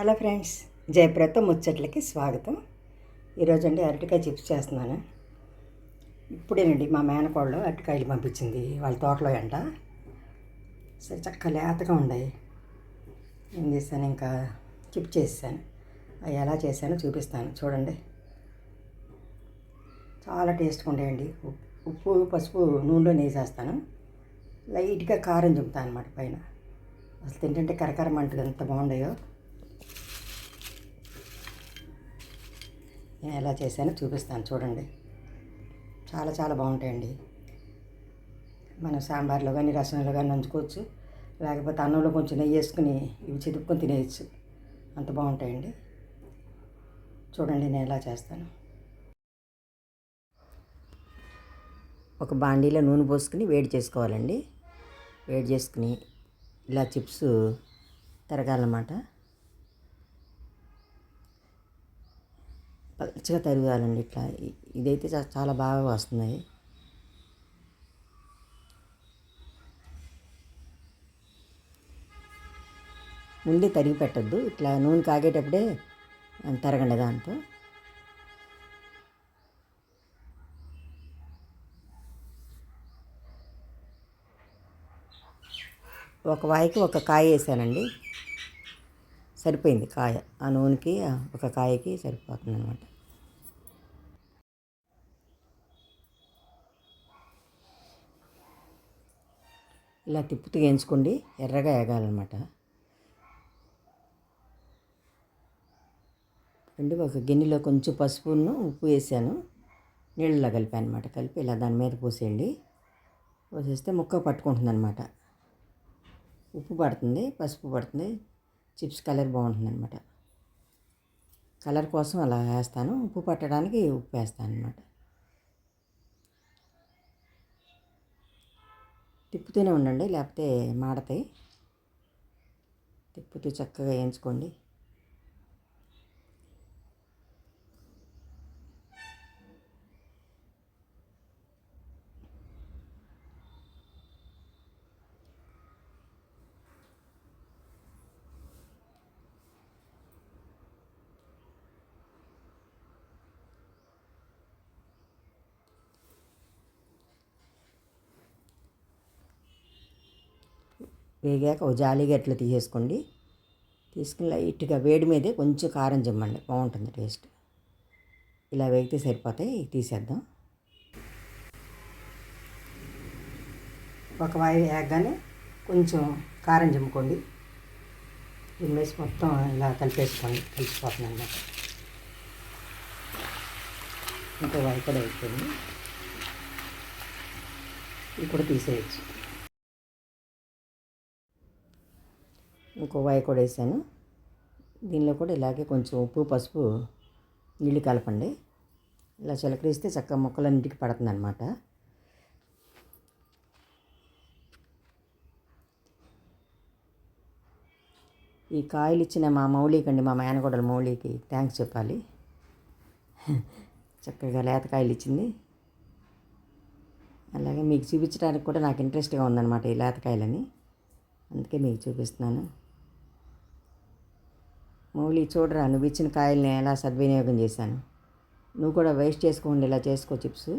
Hello friends జయప్రత ముచ్చట్లకి స్వాగతం. ఈరోజు అండి అరటికాయ చిప్స్ చేస్తున్నాను. ఇప్పుడేనండి మా మేనకోళ్ళు అరటికాయలు పంపించింది వాళ్ళ తోటలో ఎంట సరే చక్కగా లేతగా ఉన్నాయి ఏం చేశాను ఇంకా చిప్ చేసాను అవి ఎలా చేశానో చూపిస్తాను చూడండి. చాలా టేస్ట్గా ఉంటాయండి. ఉప్- ఉప్పు పసుపు నూనెలో వేసేస్తాను లైట్గా కారం చుంపుతాను అనమాట పైన. అసలు తింటుంటే కరకరం అంటుంది ఎంత బాగుండాయో. నేను ఎలా చేశానో చూపిస్తాను చూడండి. చాలా చాలా బాగుంటాయండి. మనం సాంబార్లో కానీ రసంలో కానీ నంచుకోవచ్చు. లేకపోతే అన్నంలో కొంచెం నెయ్యి వేసుకుని ఇవి చిదుపుకొని తినేయచ్చు. అంత బాగుంటాయండి. చూడండి నేను ఎలా చేస్తాను. ఒక బాండీలో నూనె పోసుకుని వేడి చేసుకోవాలండి. వేడి చేసుకుని ఇలా చిప్స్ తిరగాలన్నమాట. పచ్చిగా తరగాలండి ఇట్లా. ఇదైతే చాలా బాగా వస్తున్నాయి. ముందే తరిగి పెట్టద్దు. ఇట్లా నూనె కాగేటప్పుడే తరగండి దాంతో. ఒక వాయికి ఒక కాయ వేసానండి. సరిపోయింది కాయ. ఆ నూనెకి ఒక కాయకి సరిపోతుంది అనమాట ఇలా తిప్పుతూ వేయించుకోండి ఎర్రగా వేగాలన్నమాట అండి ఒక గిన్నెలో కొంచెం పసుపును ఉప్పు వేసాను. నీళ్ళలో కలిపాను అనమాట కలిపి ఇలా దాని మీద పోసేయండి. పోసేస్తే ముక్క పట్టుకుంటుంది అనమాట ఉప్పు పడుతుంది పసుపు పడుతుంది. చిప్స్ కలర్ బాగుంటుంది అనమాట కలర్ కోసం అలా వేస్తాను. ఉప్పు పట్టడానికి ఉప్పు వేస్తాను అనమాట తిప్పుతూనే ఉండండి లేకపోతే మాడతాయి. తిప్పుతూ చక్కగా వేయించుకోండి. వేగాక ఒక జాలీగా గట్ల తీసేసుకోండి. తీసుకుని లైట్గా వేడి మీదే కొంచెం కారం జమ్మండి. బాగుంటుంది టేస్ట్. ఇలా వేగితే సరిపోతాయి. తీసేద్దాం. ఒక వాయి వేగగానే కొంచెం కారం జమ్ముకోండి. చిమ్మేసి మొత్తం ఇలా కలిపేసుకోండి. కలిసిపోతుంది అన్నమాట. ఇంకో వాయి కూడా అయిపోయింది. ఇది కూడా తీసేయచ్చు. ఇంకో వాయి కూడా వేసాను. దీనిలో కూడా ఇలాగే కొంచెం ఉప్పు పసుపు నీళ్ళు కలపండి. ఇలా చిలకరిస్తే చక్కగా మొక్కలన్నింటికి పడుతుంది అనమాట ఈ కాయలు ఇచ్చిన మా మౌలికండి మా మేనగోడల మౌలికి థ్యాంక్స్ చెప్పాలి. చక్కగా లేత కాయలు ఇచ్చింది. అలాగే మీకు చూపించడానికి కూడా నాకు ఇంట్రెస్ట్గా ఉందన్నమాట ఈ లేతకాయలని అందుకే మీకు చూపిస్తున్నాను. మౌలి చూడరా నువ్వు ఇచ్చిన కాయల్ని ఎలా సద్వినియోగం చేశాను? నువ్వు కూడా వేస్ట్ చేసుకోండి ఇలా చేసుకో చిప్స్?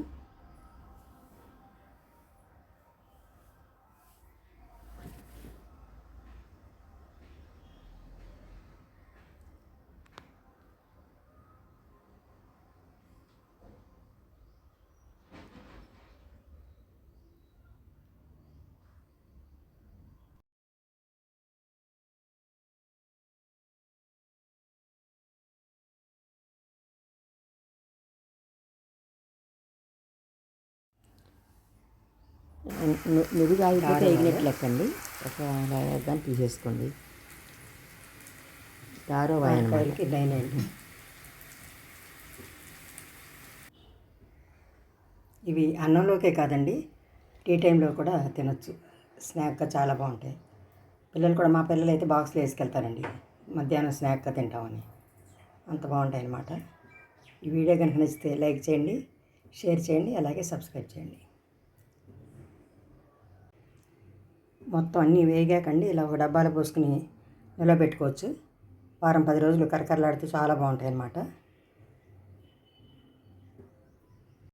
నువ్వు అయిపోతే ఎగినట్టు లెక్కండి. ఒక కానీ తీసేసుకోండి. దారో వాయనకి లైన్ అండి. ఇవి అన్నంలోకే కాదండి టీ టైంలో కూడా తినొచ్చు. స్నాక్గా చాలా బాగుంటాయి. పిల్లలు కూడా మా పిల్లలు అయితే బాక్స్లో వేసుకెళ్తారండి. మధ్యాహ్నం స్నాక్గా తింటామని. అంత బాగుంటాయి అన్నమాట ఈ వీడియో కనుక నచ్చితే లైక్ చేయండి షేర్ చేయండి అలాగే సబ్స్క్రైబ్ చేయండి. మొత్తం అన్నీ వేగాకండి. ఇలా ఒక డబ్బాలో పోసుకుని నిలబెట్టుకోవచ్చు. వారం పది రోజులు కరకరలాడితే చాలా బాగుంటాయి అన్నమాట